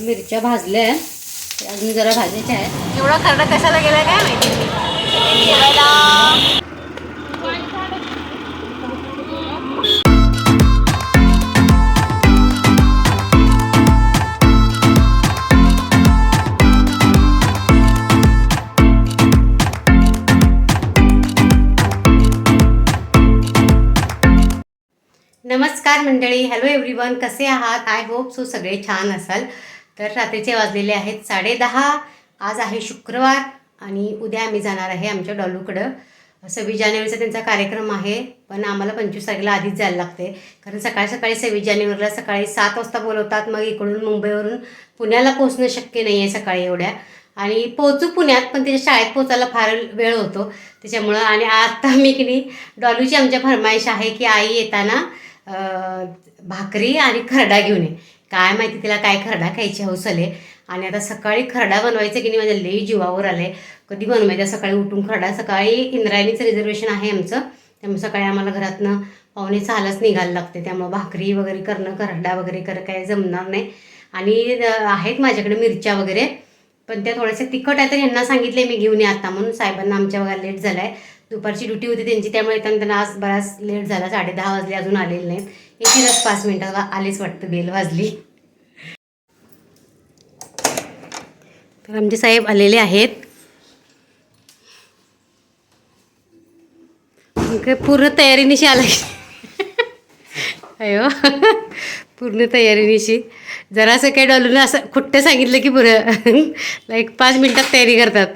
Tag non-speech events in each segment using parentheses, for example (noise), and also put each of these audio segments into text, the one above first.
मिरच्या भाजल्या. अजून जरा भाजायच्या आहेत. एवढा खरडा कशाला गेला काय माहिती? नमस्कार मंडळी. हॅलो एव्हरीवन कसे आहात? आय होप सो सगळे छान असाल. तर रात्रीचे वाजलेले आहेत साडेदहा. आज आहे शुक्रवार आणि उद्या आम्ही जाणार आहे आमच्या डॉलूकडं. सव्वीस जानेवारीचा त्यांचा कार्यक्रम आहे पण आम्हाला पंचवीस तारखेला आधीच जायला लागते. कारण सकाळी सकाळी सव्वीस जानेवारीला सकाळी सात वाजता बोलवतात मग इकडून मुंबईवरून पुण्याला पोहोचणं शक्य नाही आहे सकाळी एवढ्या. आणि पोहोचू पुण्यात पण त्याच्या शाळेत पोचायला फार वेळ होतो. त्याच्यामुळं आणि आता मी की नाही डॉलूची आमच्या फरमाईश आहे की आई येताना भाकरी आणि खरडा घेऊन ये. काय माहिती तिला काय खरडा खायची हौस आले आणि आता सकाळी खरडा बनवायचं की नाही माझ्या लई जीवावर आलं आहे कधी बनवायचा सकाळी उठून खरडा सकाळी इंद्रायणीचं रिझर्वेशन आहे आमचं. त्यामुळे सकाळी आम्हाला घरातनं पाहुणे सहालाच निघायला लागते. त्यामुळं भाकरी वगैरे करणं खरडा वगैरे करणं काय जमणार नाही. आणि आहेत माझ्याकडे मिरच्या वगैरे. पण त्या थोड्याशा तिखट आहे तर यांना सांगितले मी घेऊन ये आता म्हणून. साहेबांना आमच्या बघा लेट झाला आहे दुपारची ड्युटी होती त्यांची. त्यामुळे त्यांना आज बराच लेट झाला. साडे दहा वाजले अजून आलेले नाहीत. येतीलच पाच मिनटात आलेच वाटतं. बेल वाजली. रामजी आमचे साहेब आलेले आहेत. काय पूर्ण तयारीनिशी आला अयो. पूर्ण तयारीनिशी. जरासं काही डॉलून असं खुट्टं सांगितलं की पुरं. लाईक पाच मिनटात तयारी करतात.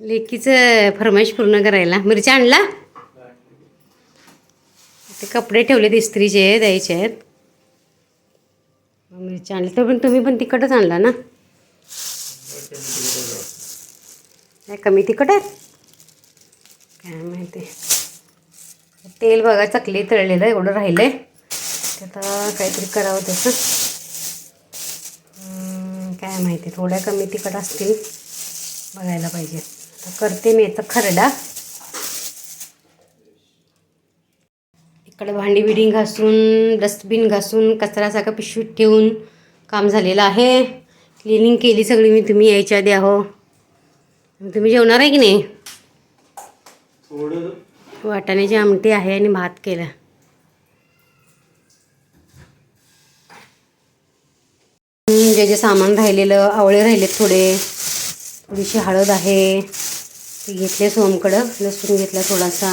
लेकीचं फरमाईश पूर्ण करायला. मिरच्या आणला? ते कपडे ठेवलेत इस्त्रीचे द्यायचे आहेत. मिरच्या आणले तर पण तुम्ही पण तिखटच आणला ना? काय कमी तिखट आहे काय माहिती. तेल बघा चकली तळलेलं एवढं राहिलं आहे ते आता काहीतरी करावं त्याचं. काय माहिती थोड्या कमी तिखट असतील बघायला पाहिजे. आता करते मी याचा खरडा. इकडे भांडी बिडी घासून डस्टबिन घासून कचरा सारखा पिशवीत ठेवून काम झालेलं आहे. क्लिनिंग केली सगळी मी तुम्ही यायच्या द्या हो तुम्ही जेवणार आहे की नाही? वाटाण्याची आमटी आहे आणि भात केला. जे जे सामान राहिलेलं आवळे राहिलेत थोडे. थोडीशी हळद आहे. ती घेतले सोमकडं. लसूण घेतला थोडासा.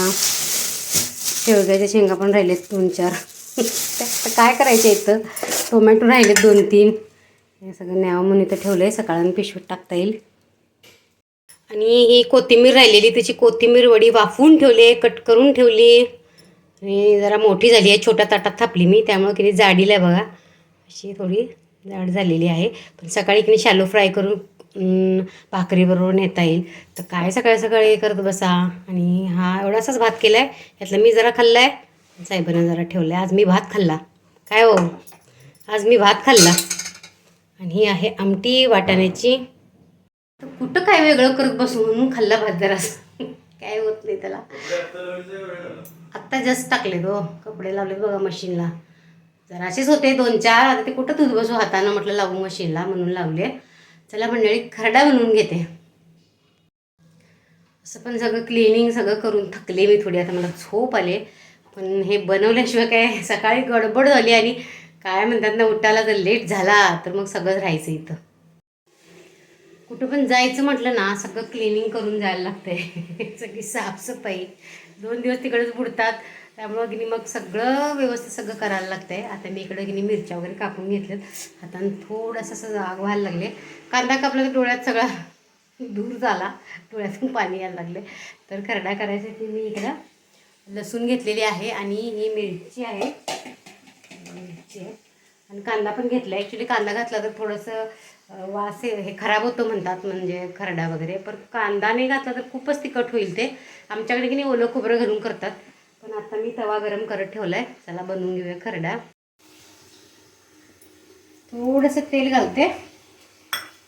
शेवग्याच्या शेंगा पण राहिलेत दोन चार. (laughs) काय करायचे इथं? टोमॅटो राहिलेत दोन तीन. हे सगळं न्यावं म्हणून इथं ठेवलं आहे सकाळी पिशवीत टाकता येईल. आणि ही कोथिंबीर राहिलेली त्याची कोथिंबीर वडी वाफवून ठेवली कट करून ठेवली. आणि जरा मोठी झाली आहे छोट्या ताटात थापली मी त्यामुळे किती जाडीला आहे बघा. अशी थोडी जाड झालेली आहे. पण सकाळी किती शॅलो फ्राय करून भाकरीबरोबर नेता येईल. तर काय सकाळी सकाळी करत बसा. आणि हा एवढासाच भात केला आहे यातला मी जरा खाल्ला आहे साहेबांना जरा ठेवला आहे आज मी भात खाल्ला. काय हो? आज मी भात खाल्ला. आणि ही आहे आमटी वाटाण्याची. तर कुठं काय वेगळं करत बसू म्हणून खाल्ला भात जरा काय होत नाही त्याला. आत्ता जस्ट टाकले तो हो, कपडे लावले बघा मशीनला. जराशीच होते दोन चार आता ते कुठं धुत बसू हातानं म्हटलं लावू मशीनला म्हणून लावले. चला मंडळी खरडा बनवून घेते. असं पण सगळं क्लिनिंग सगळं करून थकले मी थोडी आता मला झोप आले. पण हे बनवल्याशिवाय काय सकाळी गडबड झाली आणि काय म्हणतात ना उठायला जर लेट झाला तर मग सगळंच राहायचं इथं. कुठं पण जायचं म्हटलं ना सगळं क्लिनिंग करून जायला लागतंय. (laughs) सगळी साफसफाई. दोन दिवस तिकडेच बुडतात. त्यामुळं की मग सगळं व्यवस्थित सगळं करायला लागतंय. आता मी इकडं की मिरच्या वगैरे कापून घेतल्यात. हातानं थोडंसं असं जाग व्हायला लागले. कांदा कापला तर डोळ्यात सगळा दूर झाला. डोळ्यातून पाणी यायला लागले तर खरडा करायसाठी मी इकडं लसूण घेतलेली आहे आणि ही मिरची आहे. मिरची आहे. आणि कांदा पण घेतला. ॲक्च्युली कांदा घातला तर थोडंसं वास हे खराब होतो म्हणतात म्हणजे खरडा वगैरे. पण कांदा नाही घातला तर खूपच तिखट होईल ते. आमच्याकडे की नाही ओलं खोबरं घालून करतात. पण आता मी तवा गरम करत ठेवला आहे चला बनवून घेऊया खरडा. थोडंसं तेल घालते.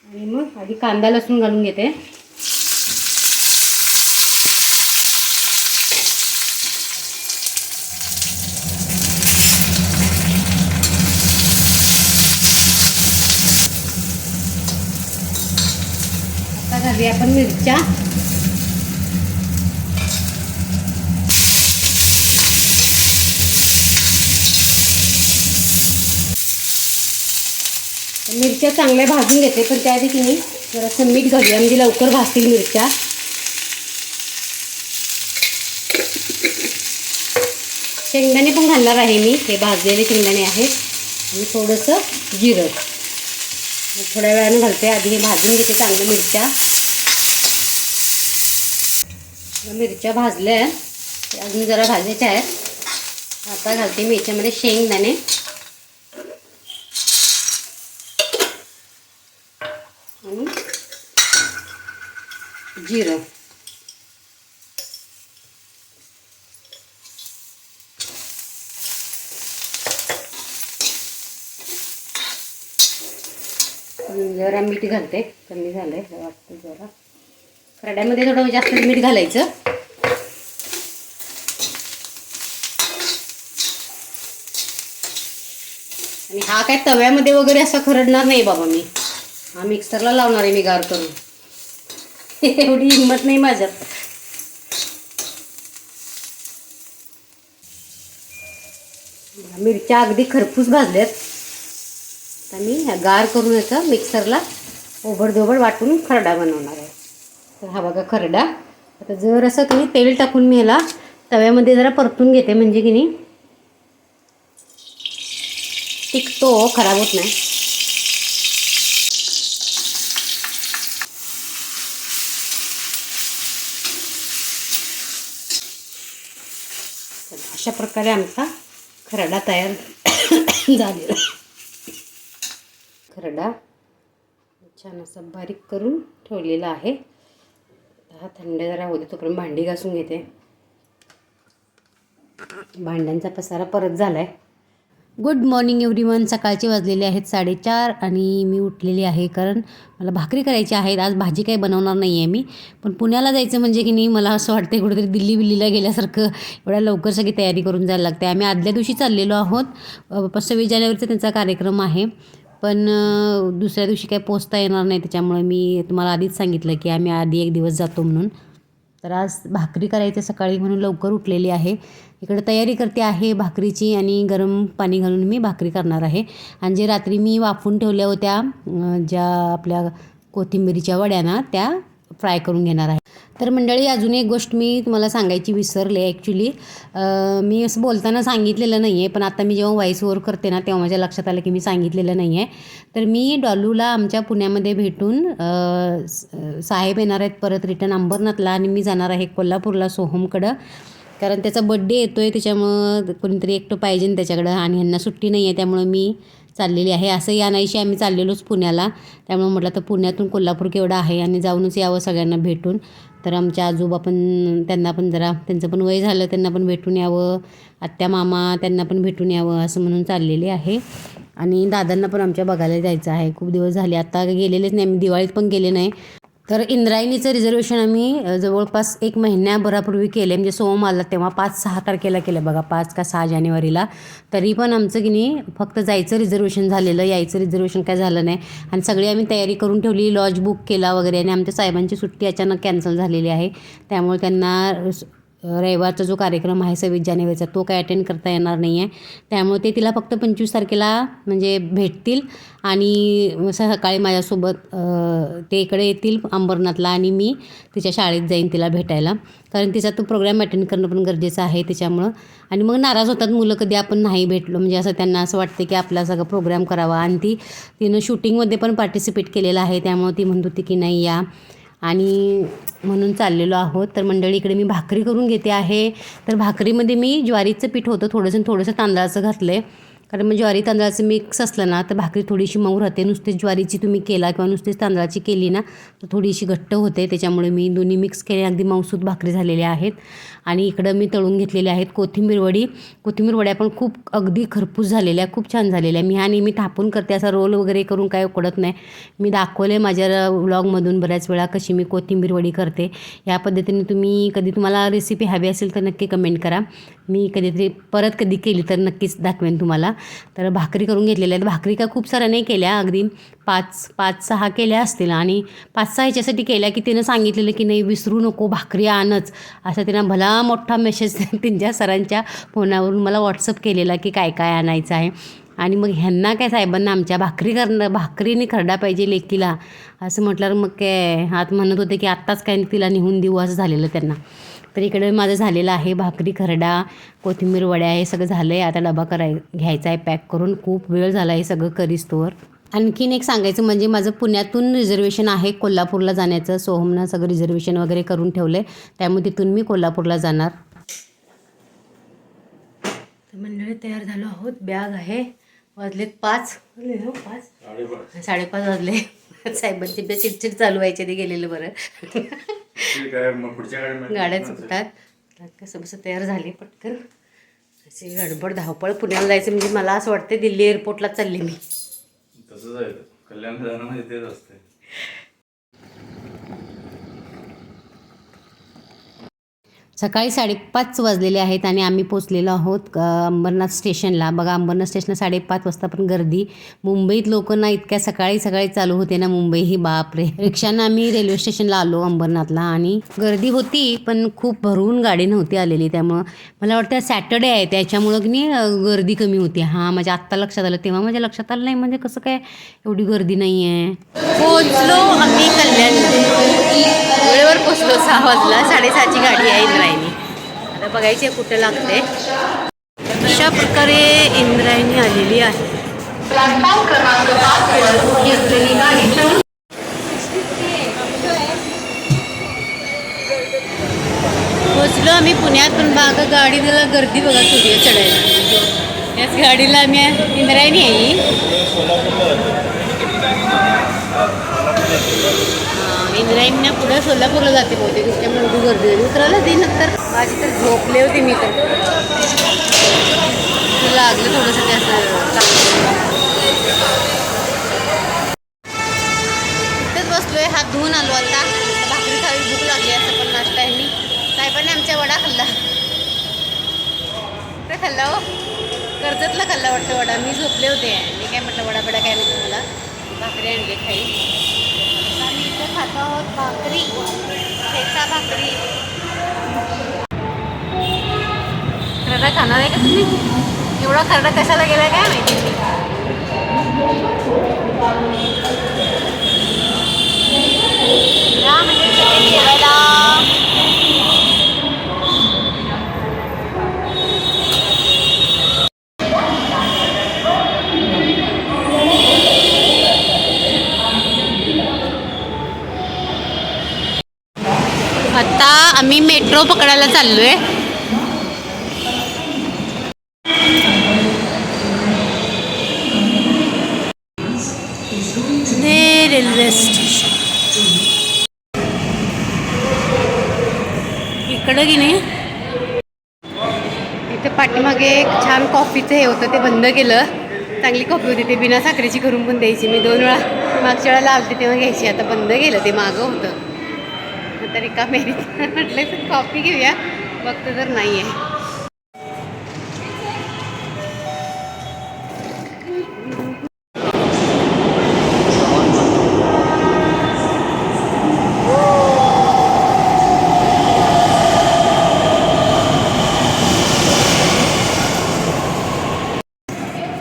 आणि मग आधी कांदा लसूण घालून घेते. टाकूया आपण मिरच्या. मिरच्या चांगल्या भाजून घेते पण त्याआधी की नाही जरासं मीठ घालूया म्हणजे लवकर भाजतील मिरच्या. शेंगदाणे पण घालणार आहे मी हे भाजलेले शेंगदाणे आहेत. आणि थोडंसं जिरं. थोड्या वेळानं घालते आधी हे भाजून घेते चांगलं मिरच्या. मिरच्या भाजल्या आहेत. अजून जरा भाजायच्या आहेत. आता घालते मी याच्यामध्ये शेंगदाणे आणि जिरं. जरा मीठ घालते. कमी झालंय आहे वाटतं जरा. खरड्यामध्ये थोडं जास्त मीठ घालायचं. आणि हा काय तव्यामध्ये वगैरे असा खरडणार नाही बाबा मी. हा मिक्सरला लावणार आहे मी गार करून. एवढी हिंमत नाही माझ्यात. मिरच्या अगदी खरपूस भाजल्यात. आता मी गार करून याचं मिक्सरला ओबडधोबड वाटून खरडा बनवणार आहे. तर हा बघा खरडा. आता जर असं तुम्ही तेल टाकून मी याला तव्यामध्ये जरा परतून घेते म्हणजे की नाही. टिकतो खराब होत नाही. अशा प्रकारे आमचा खरडा तयार झालेला खरडा छान असा बारीक करून ठेवलेला आहे. हा थंड जरा होते तोपर्यंत भांडी घासून घेते. भांड्यांचा पसारा परत झाला आहे गुड मॉर्निंग एव्हरीवन सकाळचे वाजलेले आहेत साडेचार आणि मी उठलेली आहे कारण मला भाकरी करायची आहेत. आज भाजी काही बनवणार नाही आहे मी. पण पुण्याला जायचं म्हणजे की नाही मला असं वाटतं कुठेतरी दिल्ली बिल्लीला गेल्यासारखं एवढ्या लवकर सगळी तयारी करून जायला लागते. आम्ही आदल्या दिवशी चाललेलो आहोत. सव्वीस जानेवारीचा त्यांचा कार्यक्रम आहे. पण दुसऱ्या दिवशी काही पोचता येणार नाही त्याच्यामुळे मी तुम्हाला आधीच सांगितलं की आम्ही आधी एक दिवस जातो म्हणून. तर आज भाकरी करायची सकाळी म्हणून लवकर उठलेली आहे. इकडे तयारी करते आहे भाकरीची आणि गरम पाणी घालून मी भाकरी करणार आहे. आणि जे रात्री मी वाफून ठेवल्या होत्या ज्या आपल्या कोथिंबीरीच्या वड्यांना त्या फ्राय करून घेणार आहे. तर मंडळी अजून एक गोष्ट मी तुम्हाला सांगायची विसरले ॲक्च्युली मी असं बोलताना सांगितलेलं नाही आहे पण आता मी जेव्हा व्हॉईस ओवर करते ना तेव्हा माझ्या लक्षात आलं की मी सांगितलेलं नाही आहे तर मी डॉलूला आमच्या पुण्यामध्ये भेटून स- साहेब येणार आहेत परत रिटर्न अंबरनाथला आणि मी जाणार आहे कोल्हापूरला सोहमकडं. कारण त्याचा बड्डे येतो आहे त्याच्यामुळं कोणीतरी एकटं पाहिजे त्याच्याकडं आणि ह्यांना सुट्टी नाही आहे त्यामुळं मी चाललेली आहे. असं या नाहीशी आम्ही चाललेलोच पुण्याला. त्यामुळे म्हटलं तर पुण्यातून कोल्हापूर केवढं आहे आणि जाऊनच यावं सगळ्यांना भेटून. तर आमच्या आजोबा पण त्यांना पण जरा त्यांचं पण वय झालं त्यांना पण भेटून यावं. आत्या मामा त्यांना पण भेटून यावं असं म्हणून चाललेले आहे. आणि दादांना पण आमच्या बघायला जायचं आहे. खूप दिवस झाले. आत्ता गेलेलेच नाही. आम्ही दिवाळीत पण गेले नाही. तर इंद्रायणीचं रिझर्वेशन आम्ही जवळपास एक महिन्याभरापूर्वी केले म्हणजे सोम आला तेव्हा पाच सहा तारखेला केलं बघा पाच का सहा जानेवारीला. तरी पण आमचं की नाही फक्त जायचं रिझर्वेशन झालेलं यायचं रिझर्वेशन काय झालं नाही. आणि सगळी आम्ही तयारी करून ठेवली लॉज बुक केला वगैरे. आणि आमच्या साहेबांची सुट्टी अचानक कॅन्सल झालेली आहे. त्यामुळे त्यांना रविवारचा जो कार्यक्रम आहे सव्वीस जानेवारीचा तो काय अटेंड करता येणार नाही आहे त्यामुळे ते तिला फक्त पंचवीस तारखेला म्हणजे भेटतील आणि सकाळी माझ्यासोबत ते इकडे येतील अंबरनाथला आणि मी तिच्या शाळेत जाईन तिला भेटायला. कारण तिचा तो प्रोग्राम अटेंड करणं पण गरजेचं आहे त्याच्यामुळं आणि मग नाराज होतात मुलं कधी आपण नाही भेटलो. म्हणजे असं त्यांना असं वाटतं की आपला सगळं प्रोग्राम करावा. आणि ती तिनं शूटिंगमध्ये पण पार्टिसिपेट केलेलं आहे. त्यामुळे ती म्हणत होती की नाही या. आणि म्हणून चाललेलो आहोत. तर मंडळी इकडे मी भाकरी करून घेते आहे. तर भाकरीमध्ये मी ज्वारीचं पीठ होतं थोडंसं थोडंसं तांदळाचं घातलं आहे कारण मग ज्वारी तांदळाचं मिक्स असलं ना तर भाकरी थोडीशी मऊ राहते. नुसतीच ज्वारीची तुम्ही केला किंवा नुसतीच तांदळाची केली ना तर थोडीशी घट्ट होते. त्याच्यामुळे मी दोन्ही मिक्स केले. अगदी मऊसूत भाकरी झालेल्या आहेत. आणि इकडं मी तळून घेतलेल्या आहेत कोथिंबीर वडी. कोथिंबीर वड्या पण खूप अगदी खरपूस झालेल्या खूप छान झालेल्या. मी हा नेहमी थापून करते. असा रोल वगैरे करून काय उकडत नाही. मी दाखवले माझ्या व्लॉगमधून बऱ्याच वेळा कशी मी कोथिंबीर वडी करते. या पद्धतीने तुम्ही कधी तुम्हाला रेसिपी हवी असेल तर नक्की कमेंट करा. मी कधीतरी परत कधी केली तर नक्कीच दाखवेन तुम्हाला. तर भाकरी करून घेतलेल्या आहेत. भाकरी का खूप साऱ्या नाही केल्या. अगदी पाच पाच सहा केल्या असतील आणि पाच सहा ह्याच्यासाठी केल्या की तिनं सांगितलेलं की नाही विसरू नको भाकरी आणच. असा तिनं भला मोठा मेसेज (laughs) त्यांच्या सरांच्या फोनावरून मला व्हॉट्सअप केलेला की काय काय आणायचं आहे. आणि मग ह्यांना काय साहेबांना आमच्या भाकरी करणं भाकरीने खरडा पाहिजे लेकीला. असं म्हटल्यावर मग काय हात म्हणत होते की आत्ताच काय तिला निहून देऊ असं झालेलं त्यांना. तर इकडे माझं झालेलं आहे भाकरी खरडा कोथिंबीर वड्या हे सगळं झालं आहे आता डबा कराय घ्यायचा आहे पॅक करून. खूप वेळ झाला आहे सगळं करीस्तोवर आणखीन एक सांगायचं म्हणजे माझं पुण्यातून रिझर्वेशन आहे कोल्हापूरला जाण्याचं. सोहमनं सगळं रिझर्वेशन वगैरे करून ठेवलं आहे त्यामुळे तिथून मी कोल्हापूरला जाणार. मंडळी तयार झालो आहोत. बॅग आहे. वाजलेत पाच. ना पाच. साडेपाच वाजले. (laughs) साहेबांची चिडचिड चालू व्हायची ते गेलेलं बरं. गाड्या चुकतात कसं बसं तयार झाले पटकन. अशी गडबड धावपळ पुण्याला जायचं म्हणजे मला असं वाटते दिल्ली एअरपोर्टला चालले मी. तसंच आहे. कल्याण जाणं म्हणजे तेच असते सकाळी साडेपाच वाजलेले आहेत आणि आम्ही पोचलेलो आहोत अंबरनाथ स्टेशनला. बघा अंबरनाथ स्टेशनला साडेपाच वाजता पण गर्दी. मुंबईत लोक ना इतक्या सकाळी सकाळी चालू होते ना मुंबई. ही बापरे. रिक्षानं आम्ही रेल्वे स्टेशनला आलो अंबरनाथला आणि गर्दी होती पण खूप भरून गाडी नव्हती आलेली. त्यामुळं मला वाटतं सॅटर्डे आहे. त्याच्यामुळं की गर्दी कमी होती. हां माझ्या आत्ता लक्षात आलं. तेव्हा माझ्या लक्षात आलं नाही म्हणजे कसं काय एवढी गर्दी नाही आहे? पोचलो आम्ही कल्याण वेळेवर पोचलो सहा वाजला. साडेसहाची गाडी आहे इंद्रायणी आता बघायची आहे कुठं लागते. अशा प्रकारे इंद्रायणी आलेली आहे. पोचलो आम्ही पुण्यात पण बाग गाडीला गर्दी बघा सूर्य आहे चढायला. याच गाडीला आम्ही इंद्रायणी आहे इंद्रायणीनं पुढे सोलापूरला जाते बहुतेक त्याच्यामुळे एवढी गर्दी होती उतरायला ती नंतर. माझी तर झोपले होते मी तर. लागलं थोडंसं ते असं इथंच बसलोय हात धुवून आलो आता. भाकरी खावी भूक लागली असं पण नाश्ता आहे मी. साहेबांनी आमच्या वडा खाल्ला. कुठे खाल्ला हो? कर्जतला खाल्ला वाटतं वडा. मी झोपले होते. मी काय म्हटलं वडा बडा काय म्हणतो मला? भाकरी आणली खाई. खातो आहोत भाकरी ठेचा भाकरी. खरडा खाणार आहे का तुम्ही? एवढा खरडा कशाला गेला काय माहिती? म्हणजे चिकन जेवायला आता आम्ही मेट्रो पकडायला चाललोय. हे रेल्वे स्टेशन इकडं की नाही? इथे पाठीमागे एक छान कॉफीचं हे होतं ते बंद केलं. चांगली कॉफी होती ते बिना साखरेची करून पण द्यायची. मी दोन वेळा मागच्या वेळेला आलते तेव्हा घ्यायची. आता बंद केलं ते मागं होतं. आता रिकामे (laughs) म्हटलं तर कॉफी घेऊया. बघतो तर नाही आहे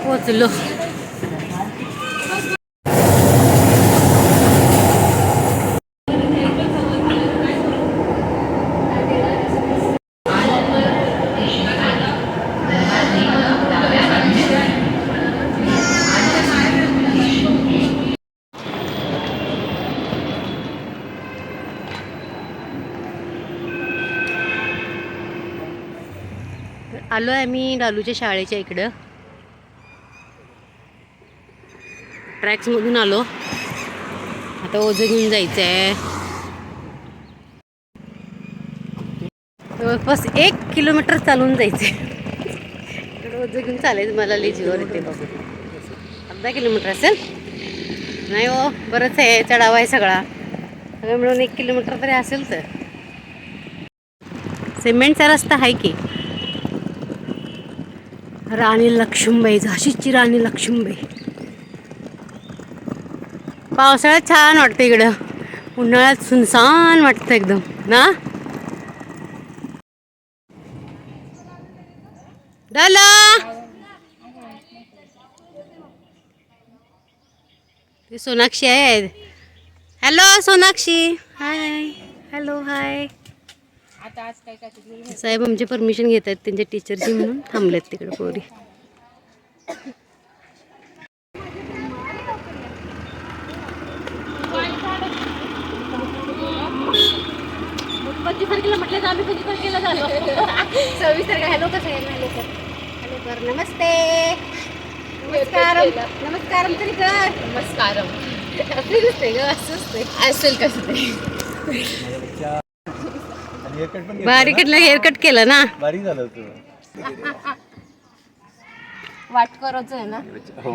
पोचलो आलो आहे मी डालूच्या शाळेच्या इकडं. ट्रॅक्समधून आलो. आता ओझं घेऊन जायचं आहे जवळपास एक किलोमीटर चालून जायचं आहे ओझं घेऊन चालायचं मला लेजीवर येते बघू अर्धा किलोमीटर असेल? नाही हो बरंच आहे चढावा आहे सगळा. सगळं मिळून एक किलोमीटर तरी असेल तर. सिमेंटचा रस्ता आहे की? राणी लक्ष्मीबाई झाशीची राणी लक्ष्मीबाई. पावसाळ्यात छान वाटतं इकडं. उन्हाळ्यात सुनसान वाटतं एकदम ना? डला! सोनाक्षी आहे. Hello Sonakshi. Hi hello hi साहेब आमची परमिशन घेत आहेत त्यांच्या टीचरची म्हणून. थांबलेत तिकडे पोरी. पंचवीस तारखेला म्हटलं तर आम्ही पंचवीस तारखेला झालो सव्वीस तारखेला हॅलो कसं आहे हॅलो कर हॅलो कर नमस्ते. नमस्कार नमस्कार तरी कर. नमस्कार असं दिसते ग असं असते असेल कसं ते. हेअरकट पण बारीकडलं हेअरकट केलं ना? बारीक झालं होतं. वाटकरच आहे ना? हो.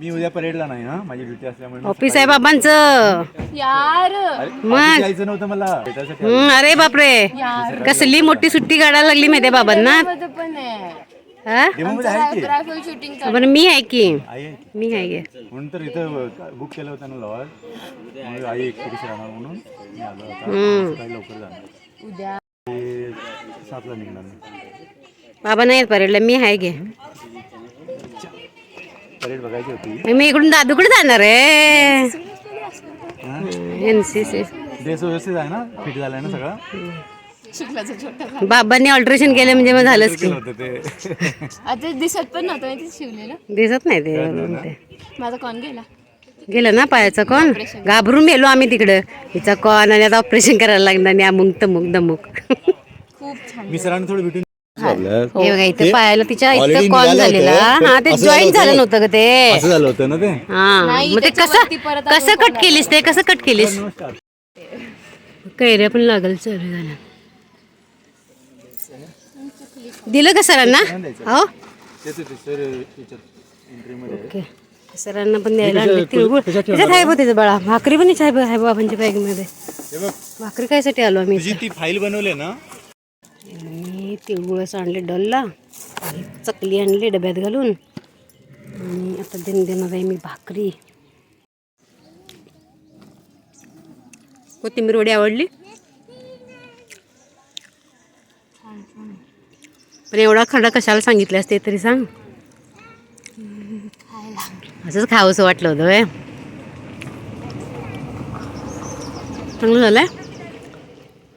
मी उद्या परेडला नाही ना माझी ड्युटी असल्यामुळे मी ऑफिस आहे बाबांचं. यार. मग? जायचं नव्हतं मला. भेटायसाठी अरे बापरे. कसली मोठी सुट्टी काढायला लागली माहिती बाबांना? पण आहे. हा? पण मी आहे की. आई आहे की? मी आहे. की. म्हणून तर इथं बुक केलं होतं ना लॉज आई एकटीच राहणार म्हणून. मी आलो होता हम्म. सकाळी लवकर जाणार. उद्या. सातला निघणार मी बाबा नाही परेडला मी आहे की. परेड बघायची होती. मी इकडून दादूकडे जाणार आहे. N C C. ड्रेस व्यवस्थित आहे ना? फिट झालाय ना सगळा? शिकलाचं छोटा बाबांनी ऑल्ट्रेशन केलं म्हणजे मग झालंच की. केलं होतं ते. आता दिसत पण नव्हतं माहिती शिवलेलं. दिसत नाही ते. माझा कोण गेला. गेलं ना पायाचा कोण घाबरून मेलो आम्ही तिकडं. हिचा कॉन आणि आता ऑपरेशन करायला लागणार आणि अमुक तमुक दमुक. खूप छान. मी सरांना थोडं भेटून हे बघा इथं पायाला तिच्या इतकं कॉन झालेला. हा ते जॉईंट झालं नहोतं का ते? असं झालं होतं ना ते? हा. मग ते कसं कसं कट केलीस ते? कसं कट केलीस? कैऱ्या पण लागल चालू झाल्या दिलं का सरांना? हो? ओके. सरांना पण द्यायला आणले तिळगुळ. त्याच्यात आहे बघ त्याचं बाळा? भाकरी पण आहे बघ- आहे बाबांच्या बॅगमध्ये. हे बघ. भाकरी कायसाठी आलो आम्ही ती फाईल बनवली ना? आणि तिळगुळच आणले डलला चकली आणली डब्यात घालून. आणि आता दिन देणार आहे मी भाकरी. कोथिंबीर वडी आवडली? पण एवढा खडा कशाला सांगितले असते तरी सांग. असंच खावंसं वाटलं होतं व्हय. चांगलं झालंय.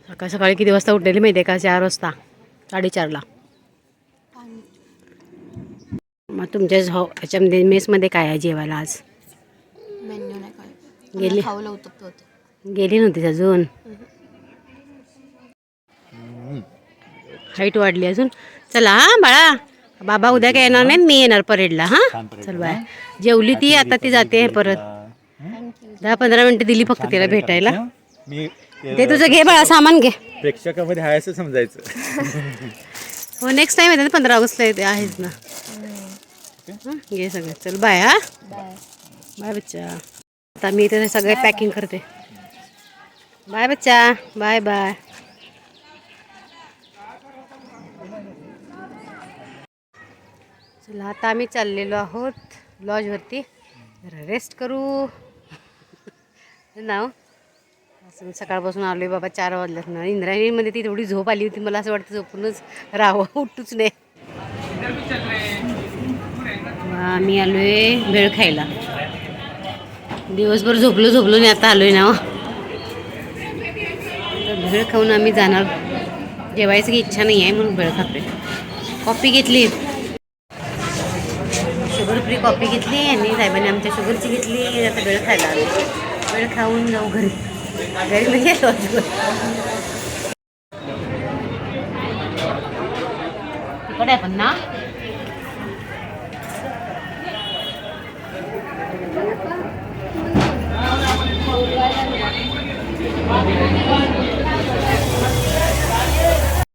सकाळ सकाळी किती वाजता उठलेली माहिती आहे का? चार वाजता साडेचारला. मग तुमच्या झो ह्याच्यामध्ये मेसमध्ये काय आहे जेवायला आज? मेन्यू नाही काय. गेली. गेली नव्हतीस अजून? हाईट वाढली अजून? चला हा बाळा. बाबा उद्या काय येणार नाही मी येणार परेडला हा? चल बाय. जेवली ती आता ती जाते परत. दहा पंधरा मिनिटं दिली फक्त तिला भेटायला. मी ते तुझं घे बाळा सामान घे. प्रेक्षकामध्ये आहे असं समजायचं. (laughs) हो नेक्स्ट टाइम येते ना पंधरा ऑगस्टला येते आहेच ना. हं, घे सगळं. चल बाय हा. बाय बच्चा. आता मी इथे सगळे पॅकिंग करते. बाय बच्चा. Bye bye. चला आता आम्ही चाललेलो आहोत लॉजवरती. जरा रेस्ट करू. नाव हो. असं सकाळपासून आलो आहे बाबा चार वाजल्यात ना. इंद्रायणीमध्ये ती थोडी झोप आली होती मला असं वाटतं झोपूनच राहावं उठूच नाही. आम्ही आलो आहे भेळ खायला. दिवसभर झोपलो झोपलो नाही आता आलो आहे ना हो. आता भेळ खाऊन आम्ही जाणार. जेवायची इच्छा नाही आहे म्हणून भेळ खातोय. कॉफी घेतली. कॉफी घेतली आणि साहेबांनी आमच्या शुगरची घेतली आणि आता वेळ खायला आलो. वेळ खाऊन जाऊ घरी. घरी म्हणजे लॉजवर तिकडे आहे ना